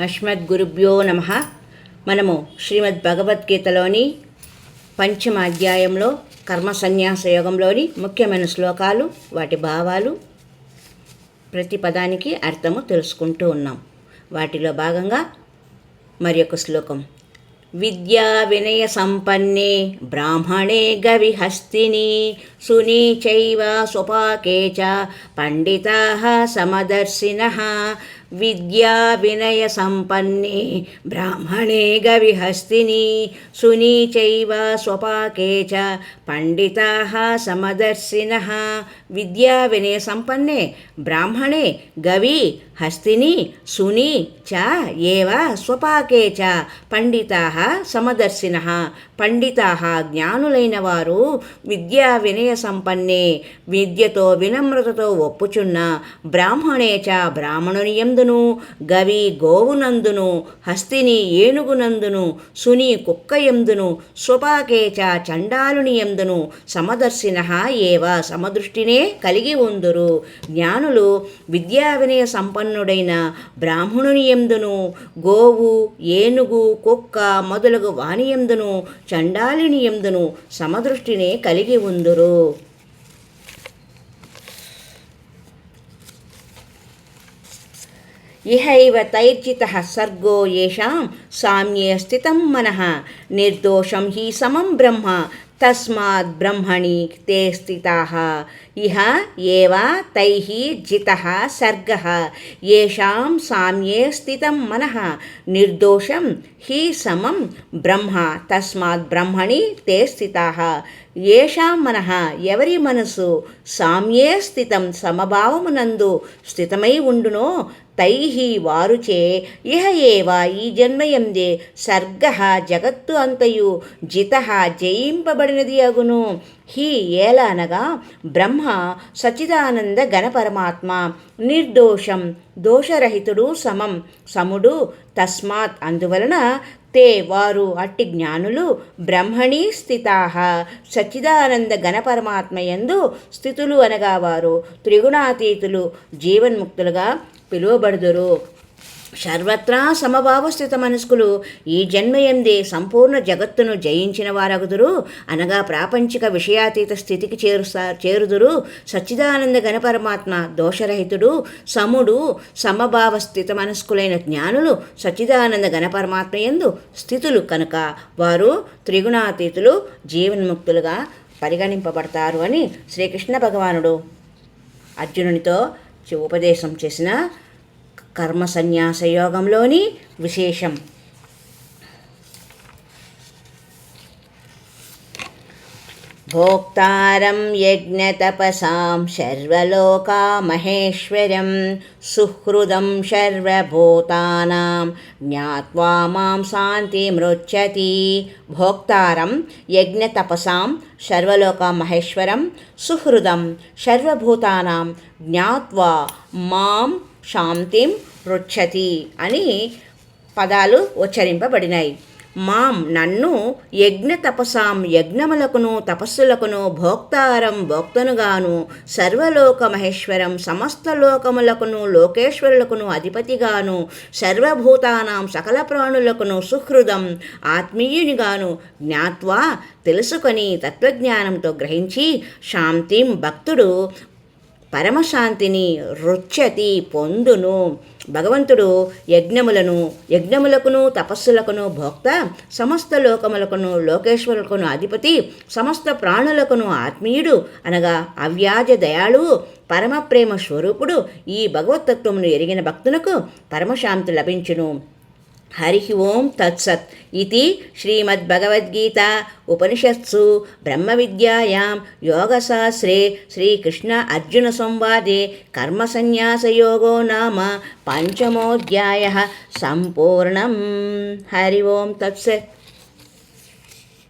అస్మద్గురుభ్యో నమ. మనము శ్రీమద్ భగవద్గీతలోని పంచమ అధ్యాయంలో కర్మ సన్యాస యోగంలోని ముఖ్యమైన శ్లోకాలు వాటి భావాలు ప్రతి పదానికి అర్థము తెలుసుకుంటూ ఉన్నాం. వాటిలో భాగంగా మరి ఒక శ్లోకం. విద్యా వినయ సంపన్నే బ్రాహ్మణే గవిహస్తిని సునీచైవ స్వపాకే చ పండితా సమదర్శిన విద్యా వినయ సంపన్నే బ్రాహ్మణే గవిహస్తిని సునీచైవ స్వపాకే చ పండితా సమదర్శిన విద్యా వినయ సంపన్నే బ్రాహ్మణే గవి హస్తిని సుని చ ఏవ స్వపాకే చ పండితా సమదర్శిన. పండితా జ్ఞానులైన వారు విద్యా వినయ సంపన్నే విద్యతో వినమ్రతతో ఒప్పుచున్న బ్రాహ్మణే చ బ్రాహ్మణుని ఎందును గవి గోవునందును హస్తిని ఏనుగునందును సుని కుక్క ఎందును స్వపాకే చ చండాలుని ఎందును సమదర్శిన ఏవ సమదృష్టినే కలిగి ఉందురు. జ్ఞానులు విద్యా వినయ సంపన్నుడైన బ్రాహ్మణుని ఎందును? గోవు ఏనుగు కుక్క మొదలగు వాణి ఎందును? చండాలిని ఎందును? సమదృష్టినే కలిగి ఉందురు. ఇహైవ తైర్జిత సర్గో ఏషాం సామ్యే స్థితం మనః నిర్దోషం హి సమం బ్రహ్మ తస్మాత్ బ్రహ్మణి తే స్థితాః ఇహ ఏవ తై జిత సర్గ ఏషాం సామ్యే స్థితం మనః నిర్దోషం హి సమం బ్రహ్మ తస్మాత్ బ్రహ్మణి తే స్థితాః ఏషాం మనః ఎవరి మనసు సామ్యే స్థితం సమభావమునందు స్థితమై ఉండునో తై వారుచే ఇహ ఏవ ఈ జన్మయం సర్గ జగత్తు అంతయు జిత జయింపబడినది అగును. హి ఏల అనగా బ్రహ్మ సచిదానంద గణపరమాత్మ నిర్దోషం దోషరహితుడు సమం సముడు తస్మాత్ అందువలన తే వారు అట్టి జ్ఞానులు బ్రహ్మణి స్థితా సచ్చిదానంద గణపరమాత్మ యందు స్థితులు అనగా వారు త్రిగుణాతీతులు జీవన్ముక్తులుగా పిలువబడుదురు. సర్వత్రా సమభావస్థిత మనస్కులు ఈ జన్మయందే సంపూర్ణ జగత్తును జయించిన వారగుదురు. అనగా ప్రాపంచిక విషయాతీత స్థితికి చేరుస్తా చేరుదురు. సచ్చిదానంద గణపరమాత్మ దోషరహితుడు. సముడు సమభావస్థిత మనస్కులైన జ్ఞానులు సచ్చిదానంద గణపరమాత్మ ఎందు స్థితులు కనుక వారు త్రిగుణాతీతులు జీవన్ముక్తులుగా పరిగణింపబడతారు అని శ్రీకృష్ణ భగవానుడు అర్జునునితో ఉపదేశం చేసిన కర్మ సన్యాస యోగంలోని విశేషం. భోక్తారం యజ్ఞతపసాం సర్వలోకామహేశ్వరం సుహృదం సర్వభూతానాం జ్ఞావా మాం శాంతిమృచ్చతి. భోక్తారం యజ్ఞతపసాం సర్వలోకమహేశ్వరం సుహృదం సర్వభూతానాం జ్ఞావా మాం శాంతిం రుచ్చతి అని పదాలు ఉచ్చరింపబడినాయి. మాం నన్ను యజ్ఞ తపసాం యజ్ఞములకును తపస్సులకును భోక్తారం భోక్తనుగాను సర్వలోక మహేశ్వరం సమస్త లోకములకును లోకేశ్వరులకును అధిపతిగాను సర్వభూతానాం సకల ప్రాణులకును సుహృదం ఆత్మీయునిగాను జ్ఞాత్వా తెలుసుకొని తత్వజ్ఞానంతో గ్రహించి శాంతిం భక్తుడు పరమశాంతిని రుచ్చతి పొందును. భగవంతుడు యజ్ఞములను యజ్ఞములకును తపస్సులకును భోక్త సమస్త లోకములకును లోకేశ్వరులకును అధిపతి సమస్త ప్రాణులకును ఆత్మీయుడు అనగా అవ్యాజ దయాళువు పరమ ప్రేమ స్వరూపుడు ఈ భగవతత్వమును ఎరిగిన భక్తులకు పరమశాంతి లభించును. హరి ఓం తత్సత్ ఇది శ్రీమద్భగవద్గీత ఉపనిషత్సు బ్రహ్మ విద్యాయాం యోగశాస్త్రే శ్రీకృష్ణ అర్జున సంవాదే కర్మసన్యాసయోగో నామ పంచమోధ్యాయ సంపూర్ణం హరి ఓం తత్సత్